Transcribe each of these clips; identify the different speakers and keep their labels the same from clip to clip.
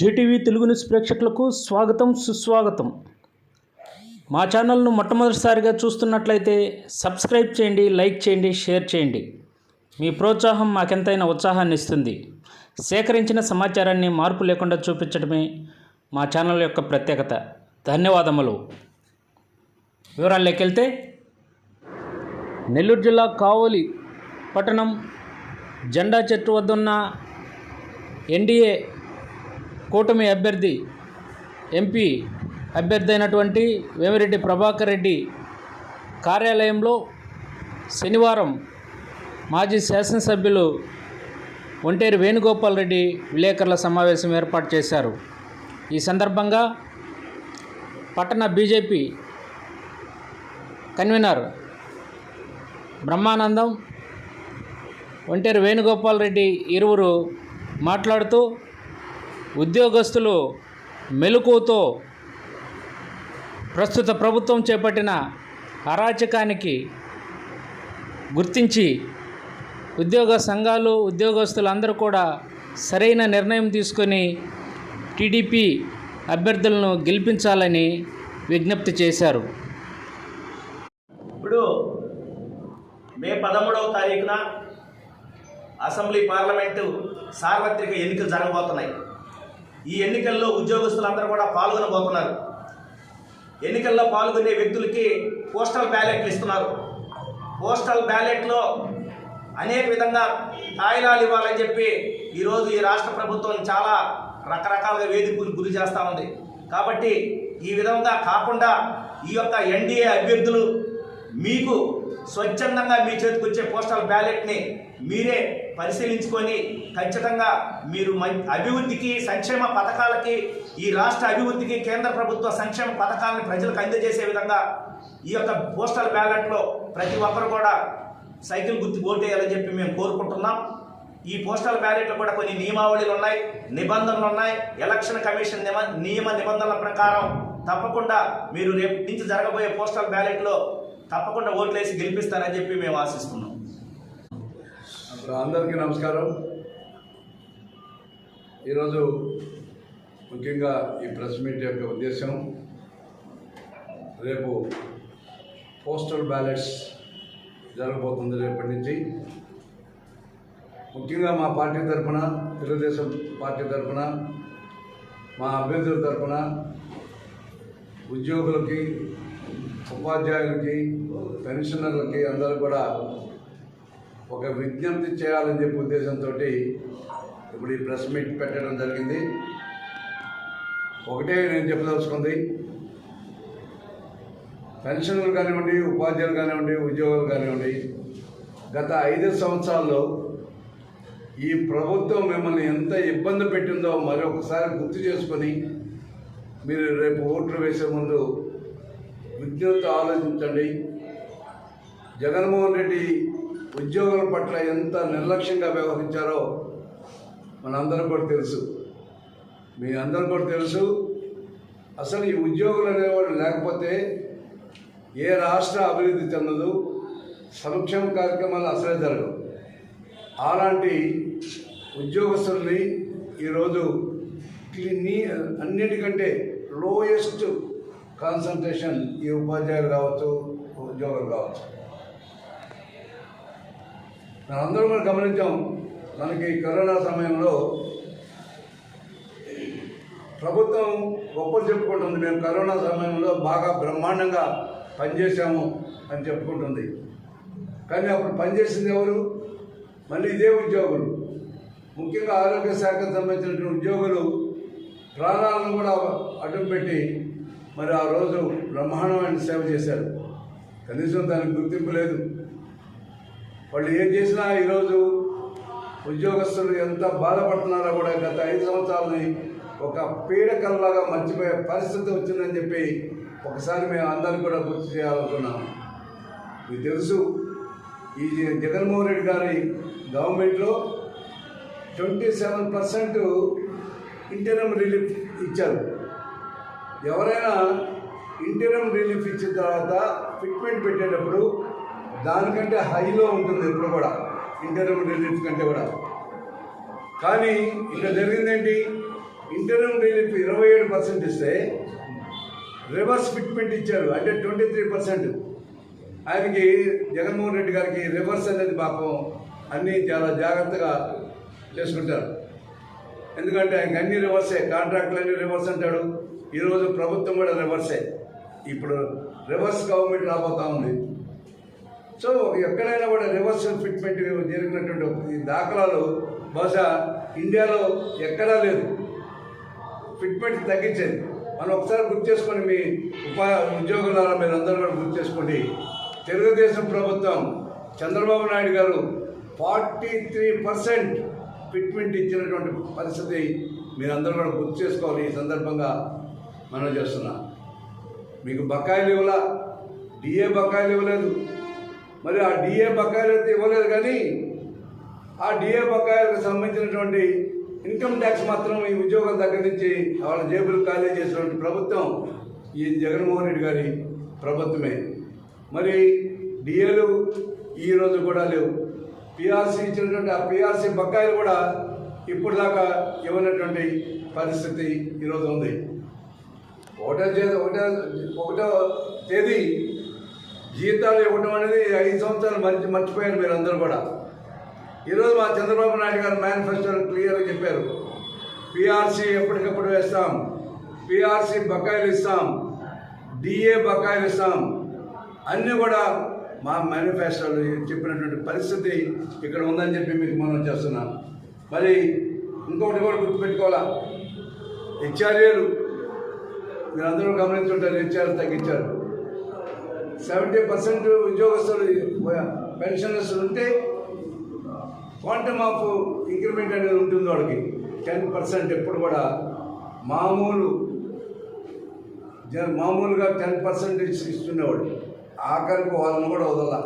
Speaker 1: Zee TV Telugu news ప్రేక్షకులకు స్వాగతం సుస్వాగతం. మా ఛానల్ను మొట్టమొదటిసారిగా చూస్తున్నట్లయితే సబ్స్క్రైబ్ చేయండి లైక్ చేయండి షేర్ చేయండి. మీ ప్రోత్సాహం మాకెంతైనా ఉత్సాహాన్ని ఇస్తుంది. సేకరించిన సమాచారాన్ని మార్పు లేకుండా చూపించడమే మా ఛానల్ యొక్క ప్రత్యేకత. ధన్యవాదములు. వివరాల్లోకి వెళ్తే నెల్లూరు జిల్లా కావలి పట్టణం జెండా చెట్టు వద్ద ఉన్న ఎన్డీఏ కూటమి అభ్యర్థి ఎంపీ అభ్యర్థి అయినటువంటి వేమిరెడ్డి ప్రభాకర్ రెడ్డి కార్యాలయంలో శనివారం మాజీ శాసనసభ్యులు ఒంటేరు వేణుగోపాల్ రెడ్డి విలేకరుల సమావేశం ఏర్పాటు చేశారు. ఈ సందర్భంగా పట్టణ బీజేపీ కన్వీనర్ బ్రహ్మానందం ఒంటేరు వేణుగోపాల్ రెడ్డి ఇరువురు మాట్లాడుతూ ఉద్యోగస్తులు మెలకువతో ప్రస్తుత ప్రభుత్వం చేపట్టిన అరాచకానికి గుర్తించి ఉద్యోగ సంఘాలు ఉద్యోగస్తులందరూ కూడా సరైన నిర్ణయం తీసుకొని టీడీపీ అభ్యర్థులను గెలిపించాలని విజ్ఞప్తి చేశారు.
Speaker 2: ఇప్పుడు మే పదమూడవ తారీఖున అసెంబ్లీ పార్లమెంటు సార్వత్రిక ఎన్నికలు జరగబోతున్నాయి. ఈ ఎన్నికల్లో ఉద్యోగస్తులందరూ కూడా పాల్గొనబోతున్నారు. ఎన్నికల్లో పాల్గొనే వ్యక్తులకి పోస్టల్ బ్యాలెట్లు ఇస్తున్నారు. పోస్టల్ బ్యాలెట్లో అనేక విధంగా తాయిలాలు ఇవ్వాలని చెప్పి ఈరోజు ఈ రాష్ట్ర ప్రభుత్వం చాలా రకరకాలుగా వేదికలు గురి చేస్తూ ఉంది. కాబట్టి ఈ విధంగా కాకుండా ఈ యొక్క ఎన్డీఏ అభ్యర్థులు మీకు స్వచ్ఛందంగా మీ చేతికి వచ్చే పోస్టల్ బ్యాలెట్ని మీరే పరిశీలించుకొని ఖచ్చితంగా మీరు అభివృద్ధికి సంక్షేమ పథకాలకి ఈ రాష్ట్ర అభివృద్ధికి కేంద్ర ప్రభుత్వ సంక్షేమ పథకాలను ప్రజలకు అందజేసే విధంగా ఈ యొక్క పోస్టల్ బ్యాలెట్లో ప్రతి ఒక్కరు కూడా సైకిల్ గుర్తు ఓటేయాలని చెప్పి మేము కోరుకుంటున్నాం. ఈ పోస్టల్ బ్యాలెట్లో కూడా కొన్ని నియమావళిలు ఉన్నాయి నిబంధనలు ఉన్నాయి. ఎలక్షన్ కమిషన్ నిమ నియమ నిబంధనల ప్రకారం తప్పకుండా మీరు రేపు నుంచి జరగబోయే పోస్టల్ బ్యాలెట్లో తప్పకుండా ఓట్లేసి గెలిపిస్తారని చెప్పి మేము ఆశిస్తున్నాం.
Speaker 3: అందరికీ నమస్కారం. ఈరోజు ముఖ్యంగా ఈ ప్రెస్ మీట్ యొక్క ఉద్దేశం రేపు పోస్టల్ బ్యాలెట్స్ జరగబోతుంది రేపటి నుంచి. ముఖ్యంగా మా పార్టీ తరఫున తెలుగుదేశం పార్టీ తరఫున మా అభ్యర్థుల తరఫున ఉద్యోగులకి ఉపాధ్యాయులకి పెన్షనర్లకి అందరూ కూడా ఒక విజ్ఞప్తి చేయాలని చెప్పే ఉద్దేశంతో ఇప్పుడు ఈ ప్రెస్ మీట్ పెట్టడం జరిగింది. ఒకటే నేను చెప్పదలుచుకుంది. పెన్షన్లు కానివ్వండి ఉపాధ్యాయులు కానివ్వండి ఉద్యోగాలు కానివ్వండి గత ఐదు సంవత్సరాల్లో ఈ ప్రభుత్వం మిమ్మల్ని ఎంత ఇబ్బంది పెట్టిందో మరొకసారి గుర్తు చేసుకొని మీరు రేపు ఓట్లు వేసే ముందు విజ్ఞప్తి ఆలోచించండి. జగన్మోహన్ రెడ్డి ఉద్యోగుల పట్ల ఎంత నిర్లక్ష్యంగా వ్యవహరించారో మనందరం కూడా తెలుసు. మీ అందరం కూడా తెలుసు. అసలు ఈ ఉద్యోగులు అనేవాడు లేకపోతే ఏ రాష్ట్ర అభివృద్ధి చెందదు. సంక్షేమ కార్యక్రమాలు అసలే జరగవు. అలాంటి ఉద్యోగస్తుల్ని ఈరోజు నీ అన్నిటికంటే లోయెస్ట్ కాన్సన్ట్రేషన్ ఈ ఉపాధ్యాయులు కావచ్చు ఉద్యోగులు కావచ్చు. మనందరం కూడా గమనించాం మనకి కరోనా సమయంలో ప్రభుత్వం గొప్పలు చెప్పుకుంటుంది మేము కరోనా సమయంలో బాగా బ్రహ్మాండంగా పనిచేశాము అని చెప్పుకుంటుంది. కానీ అప్పుడు పనిచేసింది ఎవరు? మళ్ళీ ఇదే ఉద్యోగులు. ముఖ్యంగా ఆరోగ్య శాఖకు సంబంధించినటువంటి ఉద్యోగులు ప్రాణాలను కూడా అడ్డం పెట్టి మరి ఆ రోజు బ్రహ్మాండమైన సేవ చేశారు. కనీసం దానికి గుర్తింపు లేదు. వాళ్ళు ఏం చేసినా ఈరోజు ఉద్యోగస్తులు ఎంత బాధపడుతున్నారో కూడా గత ఐదు సంవత్సరాలని ఒక పీడకల్లాగా మర్చిపోయే పరిస్థితి వచ్చిందని చెప్పి ఒకసారి మేము అందరికీ కూడా గుర్తు చేయాలనుకున్నాము మీకు తెలుసు ఈ జగన్మోహన్ రెడ్డి గారి గవర్నమెంట్లో twenty seven percent interim relief ఇచ్చారు. ఎవరైనా ఇంటర్మ్ రిలీఫ్ ఇచ్చిన తర్వాత ఫిట్మెంట్ పెట్టేటప్పుడు దానికంటే హైలో ఉంటుంది ఎప్పుడు కూడా. ఇంటర్మ్ రిలీఫ్ కంటే కూడా. కానీ ఇక్కడ జరిగిందేంటి? ఇంటర్వ్యూ రిలీఫ్ ఇరవై ఏడు పర్సెంట్ ఇస్తే రివర్స్ ఫిట్మెంట్ ఇచ్చారు. అంటే ట్వంటీ త్రీ పర్సెంట్. ఆయనకి జగన్మోహన్ రెడ్డి గారికి రివర్స్ అనేది పాపం అన్నీ చాలా జాగ్రత్తగా చేసుకుంటారు. ఎందుకంటే ఆయనకి అన్ని రివర్సే. కాంట్రాక్ట్లు అన్ని రివర్స్ అంటాడు. ఈరోజు ప్రభుత్వం కూడా రివర్సే. ఇప్పుడు రివర్స్ గవర్నమెంట్ రాబోతా ఉంది. సో ఎక్కడైనా కూడా రివర్స్ ఫిట్మెంట్ జరిగినటువంటి దాఖలాలు బహుశా ఇండియాలో ఎక్కడా లేదు. ఫిట్మెంట్ తగ్గించేది. మనం ఒకసారి గుర్తు చేసుకొని మీ ఉపా ఉద్యోగులారా మీరు అందరూ కూడా గుర్తు చేసుకోండి తెలుగుదేశం ప్రభుత్వం చంద్రబాబు నాయుడు గారు ఫార్టీ త్రీ పర్సెంట్ ఫిట్మెంట్ ఇచ్చినటువంటి పరిస్థితి మీరందరూ కూడా గుర్తు చేసుకోవాలి. ఈ సందర్భంగా మనం చేస్తున్నాం. మీకు బకాయిలు ఇవ్వలా? డిఏ బకాయిలు ఇవ్వలేదు. మరి ఆ డిఏ బకాయిలు అయితే ఇవ్వలేదు కానీ ఆ డిఏ బకాయిలకు సంబంధించినటువంటి ఇన్కమ్ ట్యాక్స్ మాత్రం ఈ ఉద్యోగం దగ్గర నుంచి వాళ్ళ జేబులు ఖాళీ చేసినటువంటి ప్రభుత్వం ఈ జగన్మోహన్ రెడ్డి గారి ప్రభుత్వమే. మరి డిఏలు ఈ రోజు కూడా లేవు. పిఆర్సీ ఇచ్చినటువంటి ఆ పిఆర్సీ బకాయిలు కూడా ఇప్పుడు దాకా ఇవ్వనటువంటి పరిస్థితి ఈరోజు ఉంది. ఒకటో తేదీ ఒకటో ఒకటో తేదీ జీతాలు ఇవ్వడం అనేది ఐదు సంవత్సరాలు మర్చి మర్చిపోయారు మీరు అందరూ కూడా. ఈరోజు మా చంద్రబాబు నాయుడు గారు మేనిఫెస్టోలో క్లియర్గా చెప్పారు. పిఆర్సీ ఎప్పటికప్పుడు వేస్తాం. పిఆర్సీ బకాయిలు ఇస్తాం. డిఏ బకాయిలు ఇస్తాం. అన్నీ కూడా మా మేనిఫెస్టోలో చెప్పినటువంటి పరిస్థితి ఇక్కడ ఉందని చెప్పి మీకు మనం చేస్తున్నాం మరి ఇంకొకటి కూడా గుర్తుపెట్టుకోవాలా? హెచ్ఆర్ఏలు. మీరు అందరూ గమనించుంటారు హెచ్ఆర్ తగ్గించారు. సెవెంటీ పర్సెంట్ ఉద్యోగస్తులు పెన్షనర్స్ ఉంటే క్వాంటమ్ ఆఫ్ ఇంక్రిమెంట్ అనేది ఉంటుంది వాడికి. టెన్ పర్సెంట్ ఎప్పుడు కూడా మామూలు మామూలుగా టెన్ పర్సెంట్ ఇస్తుండేవాడు. ఆఖరికి వాళ్ళని కూడా వదల.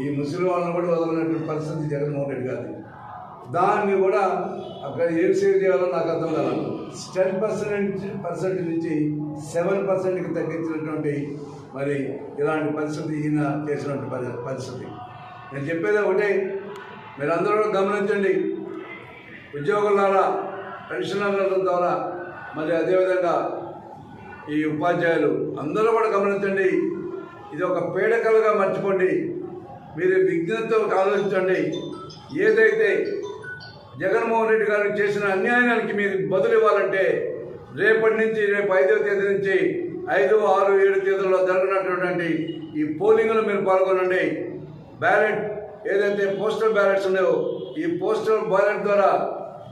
Speaker 3: ఈ ముస్లిం వాళ్ళని కూడా వదలనటువంటి పరిస్థితి జగన్మోహన్ రెడ్డి గారి దాన్ని కూడా అక్కడ ఏం సేవ్ చేయాలో నాకు అర్థం కాదు టెన్ పర్సెంట్ పర్సెంట్ నుంచి సెవెన్ పర్సెంట్కి తగ్గించినటువంటి మరి ఇలాంటి పరిస్థితి ఈయన చేసినటువంటి పరి- పరిస్థితి. నేను చెప్పేది ఒకటే మీరందరూ కూడా గమనించండి. ఉద్యోగులారా పెన్షనర్ల ద్వారా మరి అదేవిధంగా ఈ ఉపాధ్యాయులు అందరూ కూడా గమనించండి. ఇది ఒక పీడకలుగా మర్చిపోండి. మీరు విజ్ఞతతో ఆలోచించండి. ఏదైతే జగన్మోహన్ రెడ్డి గారు చేసిన అన్యాయానికి మీరు బదులు ఇవ్వాలంటే రేపటి నుంచి రేపు ఐదవ తేదీ నుంచి ఐదు ఆరు ఏడు తేదీల్లో జరగనటువంటి ఈ పోలింగ్లో మీరు పాల్గొనండి. బ్యాలెట్ ఏదైతే పోస్టల్ బ్యాలెట్స్ ఉన్నాయో ఈ పోస్టల్ బ్యాలెట్ ద్వారా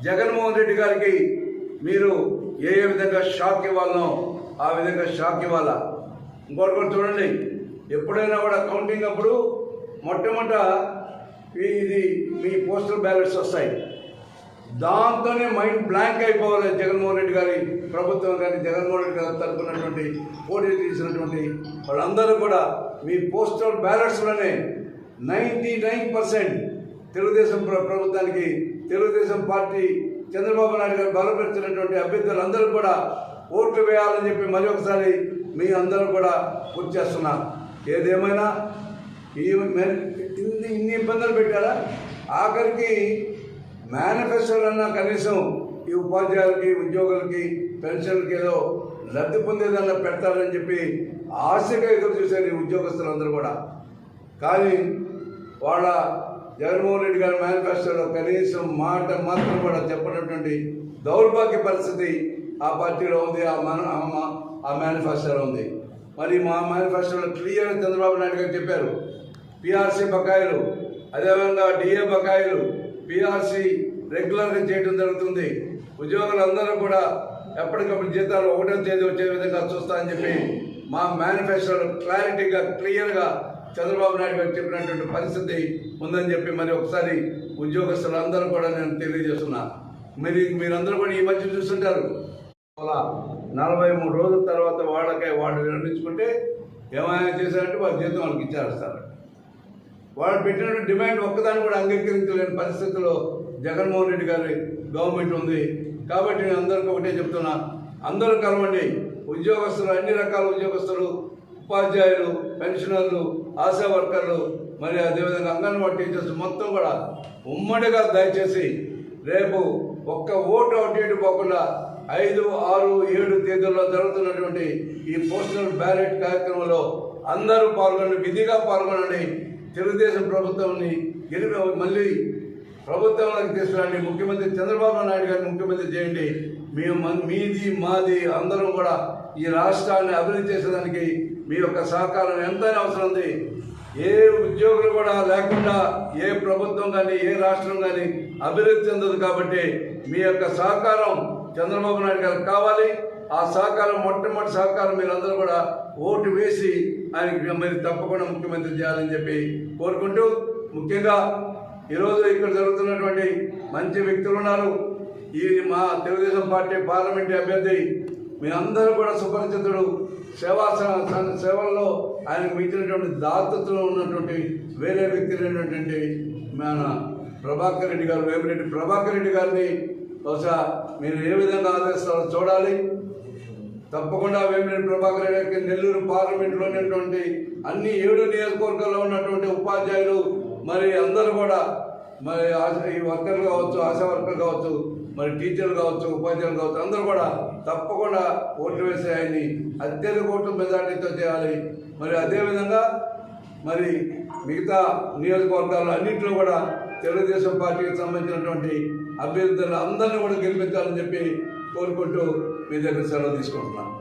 Speaker 3: జగన్మోహన్ రెడ్డి గారికి మీరు ఏ ఏ విధంగా షాక్ ఇవ్వాలనో ఆ విధంగా షాక్ ఇవ్వాలా? ఇంకోటి కూడా చూడండి. ఎప్పుడైనా కూడా కౌంటింగ్ అప్పుడు మొట్టమొదట ఇది మీ పోస్టల్ బ్యాలెట్స్ వస్తాయి. దాంతోనే మైండ్ బ్లాంక్ అయిపోవాలి జగన్మోహన్ రెడ్డి గారి ప్రభుత్వం కానీ జగన్మోహన్ రెడ్డి గారు తరపునటువంటి పోటీ తీసినటువంటి వాళ్ళందరూ కూడా మీ పోస్టల్ బ్యాలెట్స్లోనే నైంటీ నైన్ పర్సెంట్ తెలుగుదేశం ప్ర- ప్రభుత్వానికి తెలుగుదేశం పార్టీ చంద్రబాబు నాయుడు గారు బలపరిచినటువంటి అభ్యర్థులందరూ కూడా ఓట్లు వేయాలని చెప్పి మరి ఒకసారి మీ అందరూ కూడా గుర్తు చేస్తున్నా ఏదేమైనా ఈ ఇన్ని ఇన్ని ఇబ్బందులు పెట్టారా? ఆఖరికి మేనిఫెస్టోలన్నా కనీసం ఈ ఉపాధ్యాయులకి ఉద్యోగులకి పెన్షన్లకి ఏదో లబ్ధి పొందేదన్నా పెడతారని చెప్పి ఆశగా ఎదురు చూశారు ఈ ఉద్యోగస్తులందరూ కూడా. కానీ వాళ్ళ జగన్మోహన్ రెడ్డి గారి మేనిఫెస్టోలో కనీసం మాట మాత్రం కూడా చెప్పనటువంటి దౌర్భాగ్య పరిస్థితి ఆ పార్టీలో ఉంది ఆ మన ఆ మా- ఆ మేనిఫెస్టోలో ఉంది. మరి మా మేనిఫెస్టోలో క్లియర్ చంద్రబాబు నాయుడు గారు చెప్పారు పిఆర్సీ బకాయిలు అదేవిధంగా డిఏ బకాయిలు పిఆర్సీ రెగ్యులర్గా చేయడం జరుగుతుంది. ఉద్యోగులందరూ కూడా ఎప్పటికప్పుడు జీతాలు ఒకటో తేదీ వచ్చే విధంగా చూస్తా అని చెప్పి మా మేనిఫెస్టోలో క్లారిటీగా క్లియర్గా చంద్రబాబు నాయుడు గారు చెప్పినటువంటి పరిస్థితి ఉందని చెప్పి మరి ఒకసారి ఉద్యోగస్తులందరూ కూడా నేను తెలియజేస్తున్నా. మీరు మీరందరూ కూడా ఈ మధ్య చూస్తుంటారు. అలా నలభై మూడు రోజుల తర్వాత వాళ్ళకే వాళ్ళు నిర్ణయించుకుంటే ఏమైనా చేశారంటే వాళ్ళ జీతం వాళ్ళకి ఇచ్చేస్తారు. వాళ్ళు పెట్టిన డిమాండ్ ఒక్కదాన్ని కూడా అంగీకరించలేని పరిస్థితుల్లో జగన్మోహన్ రెడ్డి గారి గవర్నమెంట్ ఉంది. కాబట్టి నేను అందరికీ ఒకటే చెప్తున్నా అందరూ కలవండి. ఉద్యోగస్తులు అన్ని రకాల ఉద్యోగస్తులు ఉపాధ్యాయులు పెన్షనర్లు ఆశా వర్కర్లు మరి అదేవిధంగా అంగన్వాడీ టీచర్స్ మొత్తం కూడా ఉమ్మడిగా దయచేసి రేపు ఒక్క ఓటు అటు ఇటు పోకుండా ఐదు ఆరు ఏడు తేదీల్లో జరుగుతున్నటువంటి ఈ పోస్టల్ బ్యాలెట్ కార్యక్రమంలో అందరూ పాల్గొని విధిగా పాల్గొనండి. తెలుగుదేశం ప్రభుత్వాన్ని గెలిపి మళ్ళీ ప్రభుత్వంలోకి తీసుకురండి. ముఖ్యమంత్రి చంద్రబాబు నాయుడు గారిని ముఖ్యమంత్రి చేయండి. మేము మీది మాది అందరం కూడా ఈ రాష్ట్రాన్ని అభివృద్ధి చేసేదానికి మీ యొక్క సహకారం ఎంతైనా అవసరం ఉంది. ఏ ఉద్యోగులు కూడా లేకుండా ఏ ప్రభుత్వం కానీ ఏ రాష్ట్రం కానీ అభివృద్ధి చెందదు కాబట్టి మీ యొక్క సహకారం చంద్రబాబు నాయుడు గారికి కావాలి. ఆ సహకారం మొట్టమొదటి సహకారం మీరందరూ కూడా ఓటు వేసి ఆయనకి మీరు తప్పకుండా ముఖ్యమంత్రి చేయాలని చెప్పి కోరుకుంటూ ముఖ్యంగా ఈరోజు ఇక్కడ జరుగుతున్నటువంటి మంచి వ్యక్తులు ఉన్నారు. ఈ మా తెలుగుదేశం పార్టీ పార్లమెంటు అభ్యర్థి మీ అందరూ కూడా సుపరిచితుడు. సేవా సేవల్లో ఆయనకు మించినటువంటి దాతృత్వంలో ఉన్నటువంటి వేరే వ్యక్తి అయినటువంటి మన ప్రభాకర్ రెడ్డి గారు వేమిరెడ్డి ప్రభాకర్ రెడ్డి గారిని బహుశా మీరు ఏ విధంగా ఆదేశాలు చూడాలి. తప్పకుండా వేమిరెడ్డి ప్రభాకర్ రెడ్డి గారికి నెల్లూరు పార్లమెంట్లో ఉన్నటువంటి అన్ని ఏడు నియోజకవర్గాల్లో ఉన్నటువంటి ఉపాధ్యాయులు మరి అందరూ కూడా మరి ఆశ- ఈ వర్కర్లు కావచ్చు ఆశా వర్కర్ కావచ్చు మరి టీచర్లు కావచ్చు ఉపాధ్యాయులు కావచ్చు అందరూ కూడా తప్పకుండా ఓట్లు వేసే ఆయన్ని అత్యధిక ఓట్లు మెజార్టీతో చేయాలి. మరి అదేవిధంగా మరి మిగతా నియోజకవర్గాల్లో అన్నింటిలో కూడా తెలుగుదేశం పార్టీకి సంబంధించినటువంటి అభ్యర్థులు అందరినీ కూడా గెలిపించాలని చెప్పి కోరుకుంటూ మీ దగ్గర సెలవు తీసుకుంటున్నాను